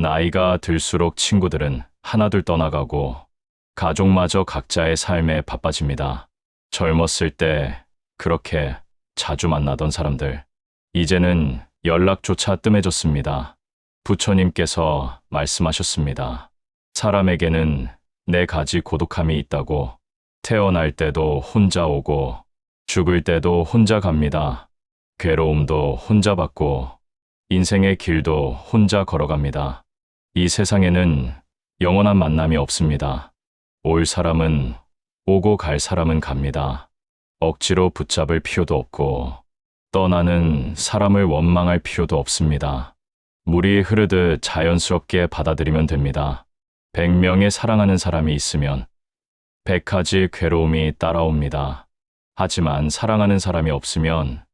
나이가 들수록 친구들은 하나둘 떠나가고 가족마저 각자의 삶에 바빠집니다. 젊었을 때 그렇게 자주 만나던 사람들, 이제는 연락조차 뜸해졌습니다. 부처님께서 말씀하셨습니다. 사람에게는 네 가지 고독함이 있다고 태어날 때도 혼자 오고 죽을 때도 혼자 갑니다. 괴로움도 혼자 받고 인생의 길도 혼자 걸어갑니다. 이 세상에는 영원한 만남이 없습니다. 올 사람은 오고 갈 사람은 갑니다. 억지로 붙잡을 필요도 없고 떠나는 사람을 원망할 필요도 없습니다. 물이 흐르듯 자연스럽게 받아들이면 됩니다. 100명의 사랑하는 사람이 있으면 100가지 괴로움이 따라옵니다. 하지만 사랑하는 사람이 없으면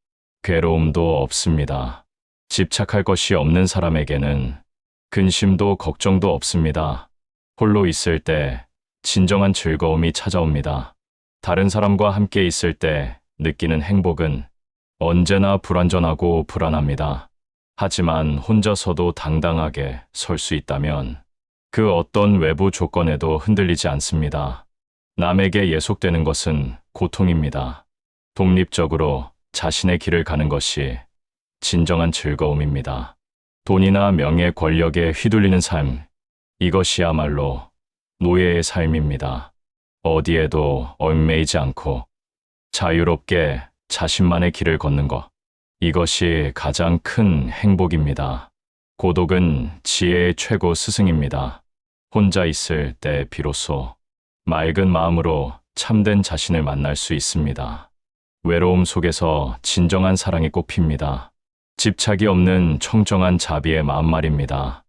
괴로움도 없습니다. 집착할 것이 없는 사람에게는 근심도 걱정도 없습니다. 홀로 있을 때 진정한 즐거움이 찾아옵니다. 다른 사람과 함께 있을 때 느끼는 행복은 언제나 불완전하고 불안합니다. 하지만 혼자서도 당당하게 설 수 있다면 그 어떤 외부 조건에도 흔들리지 않습니다. 남에게 예속되는 것은 고통입니다. 독립적으로 자신의 길을 가는 것이 진정한 즐거움입니다. 돈이나 명예, 권력에 휘둘리는 삶, 이것이야말로 노예의 삶입니다. 어디에도 얽매이지 않고 자유롭게 자신만의 길을 걷는 것. 이것이 가장 큰 행복입니다. 고독은 지혜의 최고 스승입니다. 혼자 있을 때 비로소 맑은 마음으로 참된 자신을 만날 수 있습니다. 외로움 속에서 진정한 사랑이 꽃핍니다. 집착이 없는 청정한 자비의 마음 말입니다.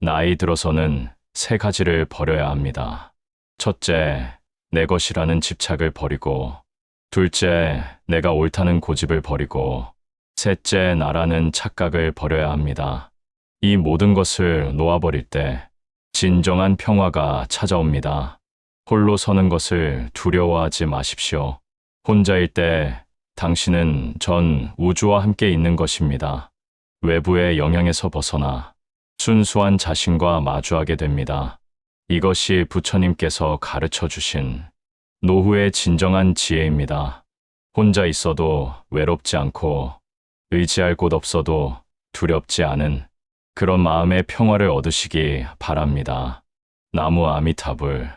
나이 들어서는 세 가지를 버려야 합니다. 첫째, 내 것이라는 집착을 버리고, 둘째, 내가 옳다는 고집을 버리고, 셋째, 나라는 착각을 버려야 합니다. 이 모든 것을 놓아버릴 때 진정한 평화가 찾아옵니다. 홀로 서는 것을 두려워하지 마십시오. 혼자일 때 당신은 전 우주와 함께 있는 것입니다. 외부의 영향에서 벗어나 순수한 자신과 마주하게 됩니다. 이것이 부처님께서 가르쳐 주신 노후의 진정한 지혜입니다. 혼자 있어도 외롭지 않고 의지할 곳 없어도 두렵지 않은 그런 마음의 평화를 얻으시기 바랍니다. 나무 아미타불